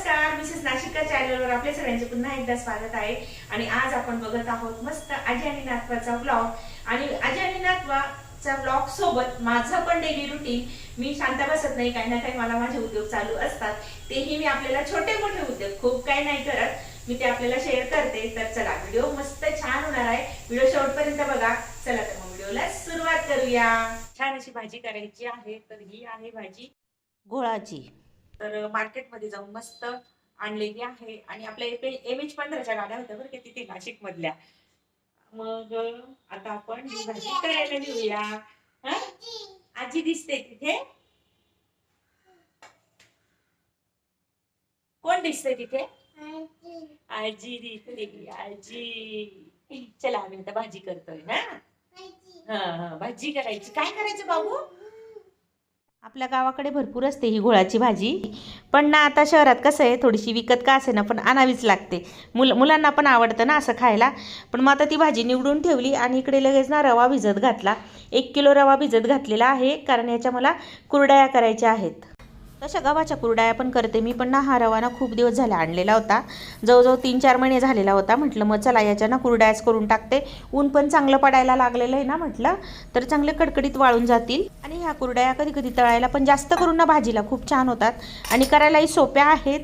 नमस्कार मिसेस नाशिका चॅनलवर आपल्या सगळ्यांचे पुन्हा एकदा स्वागत आहे. आणि आज आपण बघत आहोत मस्त आजी आणि नातवाचा ब्लॉग आणि आजी आणि नातवाचा ब्लॉग सोबत माझं पण डेली रुटीन मी शांत बसत नाही काही ना काही मला माझे उद्योग चालू असतात. तेही मी आपल्याला छोटे मोठे उद्योग खूप काही नाही करत. मी ते आपल्याला शेअर करते. तर चला व्हिडिओ मस्त छान होणार आहे. व्हिडिओ शेवटपर्यंत बघा. चला तर मग व्हिडिओला सुरुवात करूया. छान अशी भाजी करायची आहे तर ही आहे भाजी गोळाची. तर मार्केटमध्ये जाऊन मस्त आणलेली आहे. आणि आपल्या एम एच पंधराच्या गाड्या होत्या बरं का तिथे नाशिक मधल्या मग आता आपण ही भाजी करायला घेऊया हं? आजी दिसते तिथे. कोण दिसते तिथे? आजी दिसते आजी. चला आम्ही आता भाजी करतोय ना. हा हा भाजी करायची. काय करायचं बाबू? आपल्या गावाकडे भरपूर असते ही घोळाची भाजी. पण ना आता शहरात कसं आहे थोडीशी विकत का असे ना पण आणावीच लागते. मुल मुलांना पण आवडतं ना असं खायला. पण मग आता ती भाजी निवडून ठेवली आणि इकडे लगेच ना रवा भिजत घातला. एक किलो रवा भिजत घातलेला आहे कारण याच्या मला कुरडया करायच्या आहेत. तशा गव्हाच्या कुरडया पण करते मी पण ना हा रवा ना खूप दिवस झाला आणलेला होता. जवळजवळ तीन चार महिने झालेला होता म्हटलं मग चला याच्या ना कुरडायाच करून टाकते. ऊन पण चांगलं पडायला लागलेलं आहे ना म्हटलं तर चांगले कडकडीत वाळून जातील. आणि ह्या कुरडाया कधी कधी तळायला पण जास्त करून ना भाजीला खूप छान होतात. आणि करायलाही सोप्या आहेत.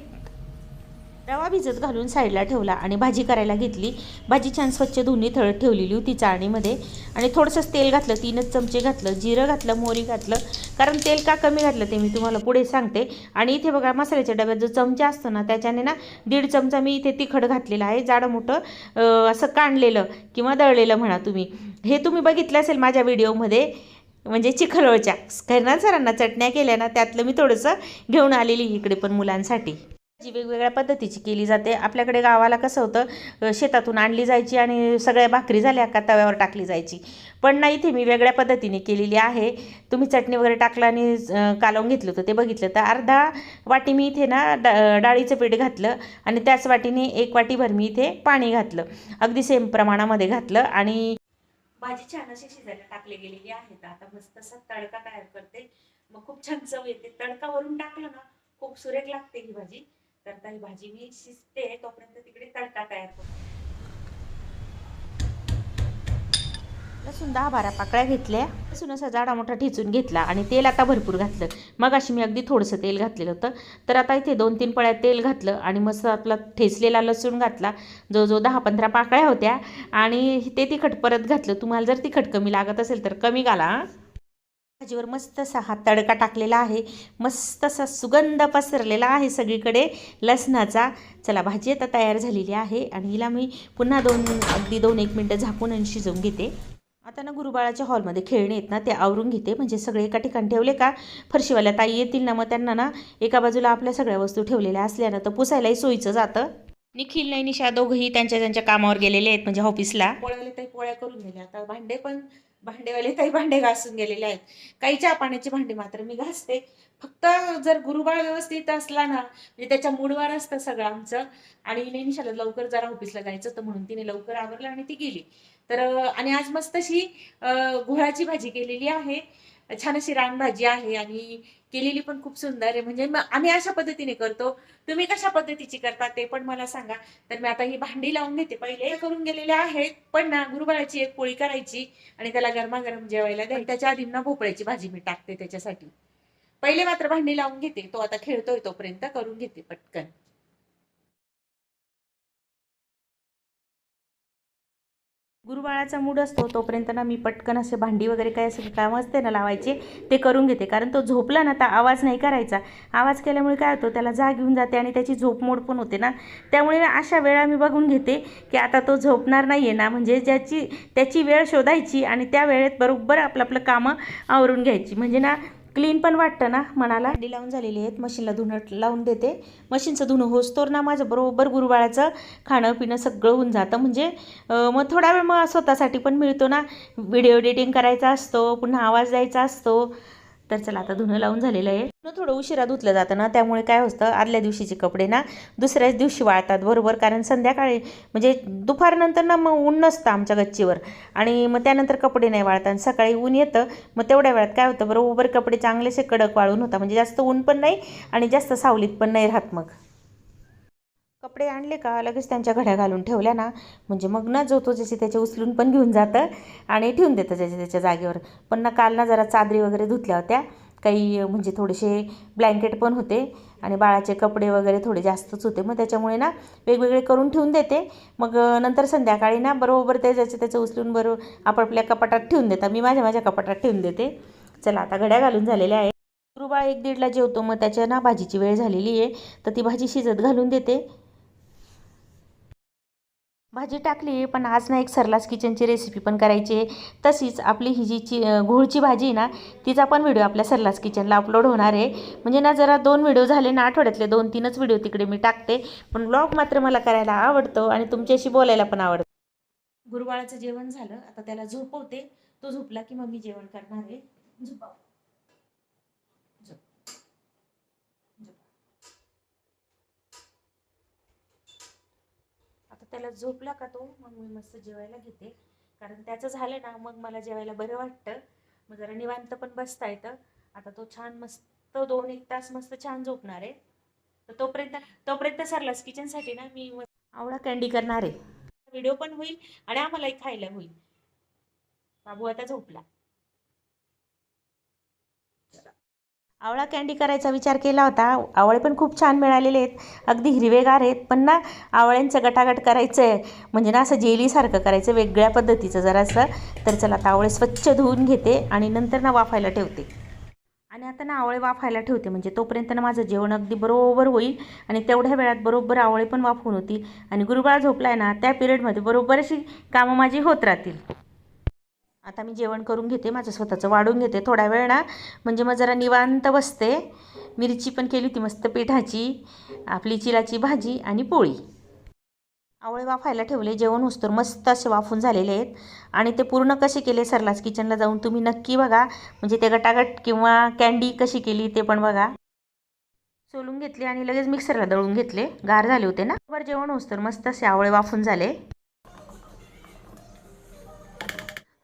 रवा भिजत घालून साईडला ठेवला आणि भाजी करायला घेतली. भाजी छान स्वच्छ धुनी थळ ठेवलेली होती चाळणीमध्ये. आणि थोडंसंच तेल घातलं तीनच चमचे घातलं जिरं घातलं मोरी घातलं. कारण तेल का कमी घातलं ते मी तुम्हाला पुढे सांगते. आणि इथे बघा मसाल्याच्या डब्यात जो चमचा असतो ना त्याच्याने ना दीड चमचा मी इथे तिखट घातलेलं आहे. जाडं मोठं असं काढलेलं किंवा दळलेलं म्हणा तुम्ही. हे तुम्ही बघितलं असेल माझ्या व्हिडिओमध्ये म्हणजे चिखलोळच्या करणार सरांना चटण्या केल्या ना त्यातलं मी थोडंसं घेऊन आलेली इकडे पण मुलांसाठी. जी वेगवेगळ्या पद्धतीची केली जाते. आपल्याकडे गावाला कसं होतं शेतातून आणली जायची आणि सगळ्या भाकरी झाल्या का तव्यावर टाकली जायची. पण नाही इथे मी वेगळ्या पद्धतीने केलेली आहे. तुम्ही चटणी वगैरे टाकलं आणि कालवून घेतलं होतं ते बघितलं. तर अर्धा वाटी मी इथे ना डा डाळीचं पीठ घातलं आणि त्याच वाटीने एक वाटीभर मी इथे पाणी घातलं. अगदी सेम प्रमाणामध्ये घातलं आणि भाजी छान अशी शिजायला टाकली गेलेली आहे. आता मस्त असा तडका तयार करते. मग खूप छान चव येते. तडकावरून टाकलं ना खूप सुरेख लागते ही भाजी. करता ही भाजी. मी शिजते तोपर्यंत तिकडे तडका तयार करते लसूण दहा बारा पाकळ्या घेतल्या. लसूण असा जाडा मोठा ठेचून घेतला आणि तेल आता भरपूर घातलं. मग अशी मी अगदी थोडंसं तेल घातलेलं होतं. तर आता इथे दोन तीन पळ्या तेल घातलं आणि मस्त आपला ठेचलेला लसूण घातला. जो जो दहा पंधरा पाकळ्या होत्या आणि ते तिखट परत घातलं. तुम्हाला जर तिखट कमी लागत असेल तर कमी घाला भाजीवर मस्त असा हा तडका टाकलेला आहे. मस्त असा सुगंध पसरलेला आहे सगळीकडे. लसणाचा. चला भाजी आता तयार झालेली आहे आणि हिला मी पुन्हा दोन अगदी दोन एक मिनटं झाकून आणि शिजवून घेते. आता ना गुरुबाळाच्या हॉलमध्ये खेळणे आहेत ना ते आवरून घेते. म्हणजे सगळे एका ठिकाणी ठेवले का फरशीवाल्या ताई येतील ना मग त्यांना ना एका बाजूला आपल्या सगळ्या वस्तू ठेवलेल्या असल्या ना तर पुसायलाही सोयीचं जातं. निखिल नाही निशा दोघंही त्यांच्या त्यांच्या कामावर गेलेले आहेत म्हणजे ऑफिसला पोळ्यावाले ताई पोळ्या करून गेल्या आता भांडे पण भांडेवाले ताई भांडे घासून गेलेले आहेत. काही चहा पाण्याची भांडी मात्र मी घासते. फक्त जर गुरुबाळ व्यवस्थित असला ना म्हणजे त्याच्या मूडवर असतं सगळं आमचं आणि निशाला लवकर जरा ऑफिसला जायचं होतं म्हणून तिने लवकर आवरलं आणि ती गेली. तर आणि आज मस्त अशी अं, गुळाची भाजी केलेली आहे. छान अशी रानभाजी आहे आणि केलेली पण खूप सुंदर आहे. म्हणजे मग आम्ही अशा पद्धतीने करतो. तुम्ही कशा पद्धतीची करता ते पण मला सांगा. तर मी आता ही भांडी लावून घेते. पहिले करून गेलेले आहेत पण ना गुरुबाळाची एक पोळी करायची आणि त्याला गरमागरम जेवायला द्या त्याच्या आधी ना भोपळ्याची भाजी मी टाकते त्याच्यासाठी. पहिले मात्र भांडी लावून घेते. तो आता खेळतोय तोपर्यंत करून घेते पटकन. गुरुबाळाचा मूड असतो तोपर्यंत ना मी पटकन असे भांडी वगैरे काय असं काम असते ना लावायचे ते करून घेते. कारण तो झोपला ना तर आवाज नाही करायचा. आवाज केल्यामुळे काय होतं त्याला जाग घेऊन जाते आणि त्याची झोप मोड पण होते ना. त्यामुळे अशा वेळा मी बघून घेते की आता तो झोपणार नाही आहे ना. म्हणजे ज्याची त्याची वेळ शोधायची आणि त्या वेळेत बरोबर आपलं आपलं कामं आवरून घ्यायची. म्हणजे ना क्लीन पण वाटतं ना मनाला. भांडी लावून झालेली आहेत. मशीनला धुणं लावून देते. मशीनचं धुणं होसतोर ना माझं बरोबर गुरुबाळाचं खाणं पिणं सगळं होऊन जातं. म्हणजे मग थोडा वेळ मग स्वतःसाठी पण मिळतो ना. व्हिडिओ एडिटिंग करायचा असतो पुन्हा आवाज द्यायचा असतो. तर चला आता धुणं लावून झालेलं आहे. धुणं थोडं उशिरा धुतलं जातं ना त्यामुळे काय होतं आदल्या दिवशीचे कपडे ना दुसऱ्याच दिवशी वाळतात बरोबर? कारण संध्याकाळी म्हणजे दुपारनंतर ना मग ऊन नसतं आमच्या गच्चीवर. आणि मग त्यानंतर कपडे नाही वाळतात आणि सकाळी ऊन येतं मग तेवढ्या वेळात काय होतं बरोबर कपडे चांगलेसे कडक वाळून होतात. म्हणजे जास्त ऊन पण नाही आणि जास्त सावलीत पण नाही राहत मग. कपडे आणले का लगेच त्यांच्या घड्या घालून ठेवल्या ना. म्हणजे मग ना जो तो ज्याचे त्याचे उचलून पण घेऊन जातं आणि ठेवून देतं ज्याच्या त्याच्या जागेवर. पण ना काल ना जरा चादरी वगैरे धुतल्या होत्या. काही म्हणजे थोडेसे ब्लँकेट पण होते आणि बाळाचे कपडे वगैरे थोडे जास्तच होते. मग त्याच्यामुळे ना वेगवेगळे करून ठेवून देते. मग नंतर संध्याकाळी ना बरोबर ते ज्याचे त्याचं उचलून बरोबर आपापल्या कपाटात ठेवून देतात. मी माझ्या माझ्या कपाटात ठेवून देते. चला आता घड्या घालून झालेल्या आहे. गुरुबाळ एक दीडला जेवतो. मग त्याच्या ना भाजीची वेळ झालेली आहे. तर ती भाजी शिजत घालून देते. भाजी टाकली पण आज ना एक सरलास किचनची रेसिपी पण करायची आहे. तशीच आपली ही जी ची घोळची भाजी आहे ना तिचा पण व्हिडिओ आपल्या सरलास किचनला अपलोड होणार आहे. म्हणजे ना जरा दोन व्हिडिओ झाले ना आठवड्यातले दोन तीनच व्हिडिओ तिकडे मी टाकते. पण ब्लॉग मात्र मला करायला आवडतो आणि तुमच्याशी बोलायला पण आवडतं. गुरुवाळाचं जेवण झालं आता त्याला झोपवते. तो झोपला की मग मी जेवण करणार आहे. झोपाव झोप. झोप. आता त्याला झोपला का तो? मग मी मस्त जेवायला घेते. कारण त्याचं झालं ना मग मला जेवायला बरं वाटतं. मग जरा निवांत पण बसता येतं. आता तो छान मस्त दोन एक तास मस्त छान झोपणार आहे. तर तोपर्यंत तोपर्यंत सरलास किचनसाठी ना मी आवळा कँडी करणार आहे. व्हिडिओ पण होईल आणि आम्हालाही खायला होईल. बाबू आता झोपला. आवळा कँडी करायचा विचार केला होता. आवळे पण खूप छान मिळालेले आहेत. अगदी हिरवेगार आहेत. पण ना आवळ्यांचं गटागट करायचं आहे म्हणजे ना असं जेलीसारखं करायचं वेगळ्या पद्धतीचं जरासं. तर चला आता आवळे स्वच्छ धुवून घेते आणि नंतर ना वाफायला ठेवते. आणि आता ना आवळे वाफायला ठेवते. म्हणजे तोपर्यंत ना माझं जेवण अगदी बरोबर होईल. आणि तेवढ्या वेळात बरोबर आवळे पण वाफून होतील. आणि गुरुबाळ आहे ना त्या पिरियडमध्ये बरोबर अशी कामं माझी होत राहतील. आता मी जेवण करून घेते माझं स्वतःचं वाढून घेते. थोडा वेळ ना म्हणजे मग जरा निवांत बसते. मिरची पण केली होती मस्त पिठाची आपली चिलाची भाजी आणि पोळी. आवळे वाफायला ठेवले जेवण उस्तर मस्त असे वाफून झालेले आहेत. आणि ते पूर्ण कसे केले सरलास किचनला जाऊन तुम्ही नक्की बघा. म्हणजे ते गटागट किंवा कँडी कशी केली ते पण बघा. सोलून घेतले आणि लगेच मिक्सरला दळून घेतले. गार झाले होते ना? बरं जेवण उस्तर मस्त असे आवळे वाफून झाले.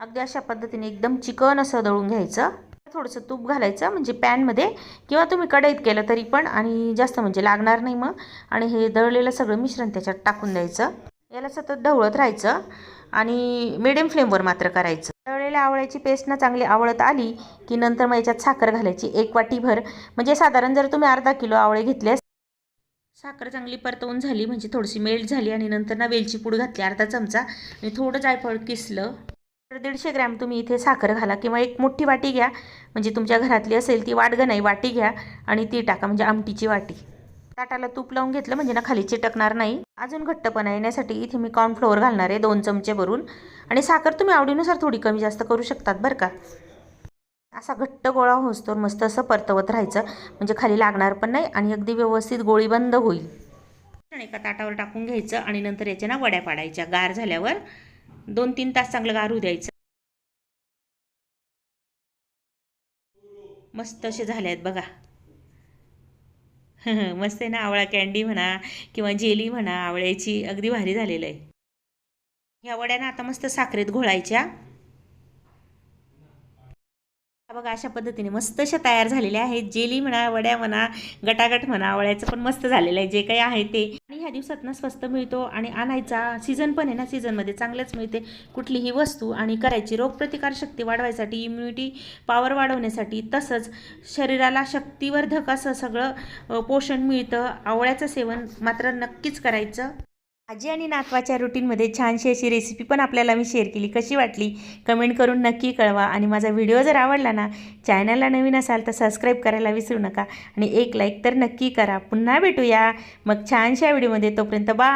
अगदी अशा पद्धतीने एकदम चिकन असं दळून घ्यायचं. थोडंसं तूप घालायचं म्हणजे पॅनमध्ये किंवा तुम्ही कढईत केलं तरी पण आणि जास्त म्हणजे लागणार नाही मग. आणि हे दळलेलं सगळं मिश्रण त्याच्यात टाकून द्यायचं. याला सतत ढवळत राहायचं आणि मिडियम फ्लेमवर मात्र करायचं. दळलेल्या आवळ्याची पेस्ट ना चांगली आवळत आली की नंतर मग याच्यात साखर घालायची एक वाटीभर म्हणजे साधारण जर तुम्ही अर्धा किलो आवळे घेतले साखर चांगली परतवून झाली म्हणजे थोडीशी मेल्ट झाली आणि नंतर ना वेलची पूड घातली अर्धा चमचा. आणि थोडं जायफळ किसलं तर दीडशे ग्रॅम तुम्ही इथे साखर घाला किंवा एक मोठी वाटी घ्या. म्हणजे तुमच्या घरातली असेल ती वाटगं नाही वाटी घ्या आणि ती टाका म्हणजे आमटीची वाटी. ताटाला तूप लावून घेतलं म्हणजे ना खाली चिटकणार नाही. अजून घट्टपणा येण्यासाठी इथे मी कॉर्नफ्लोअर घालणार आहे दोन चमचे भरून. आणि साखर तुम्ही आवडीनुसार थोडी कमी जास्त करू शकतात बरं का. असा घट्ट गोळा होसतोर मस्त असं परतवत राहायचं म्हणजे खाली लागणार पण नाही आणि अगदी व्यवस्थित गोळी बंद होईल. एका ताटावर टाकून घ्यायचं आणि नंतर याच्या ना वड्या पाडायच्या गार झाल्यावर. दोन तीन तास चांगलं गार द्यायचं. मस्त असे झाले आहेत बघा. मस्त आहे ना आवळा कँडी म्हणा किंवा जेली म्हणा आवळ्याची अगदी भारी झालेलं आहे. ह्या वड्या ना आता मस्त साखरेत घोळायच्या. बघा अशा पद्धतीने मस्त अशा तयार झालेल्या आहेत. जेली म्हणा वड्या म्हणा गटागट म्हणा वड्याचं पण मस्त झालेलं आहे. जे काही आहे ते. आणि ह्या दिवसात ना स्वस्त मिळतो आणि आणायचा सीझन पण आहे ना सीझनमध्ये चांगलंच मिळते. कुठलीही वस्तू आणि करायची रोगप्रतिकारशक्ती वाढवायसाठी इम्युनिटी पॉवर वाढवण्यासाठी तसंच शरीराला शक्तिवर्धक असं सगळं पोषण मिळतं. आवळ्याचं सेवन मात्र नक्कीच करायचं. आजी आणि नातवाच्या रुटीनमध्ये छानशी अशी रेसिपी पण आपल्याला मी शेअर केली. कशी वाटली? कमेंट करून नक्की कळवा. आणि माझा व्हिडिओ जर आवडला ना चॅनलला नवीन असाल तर सबस्क्राईब करायला विसरू नका. आणि एक लाईक तर नक्की करा. पुन्हा भेटूया. मग छानशा व्हिडिओमध्ये तोपर्यंत बा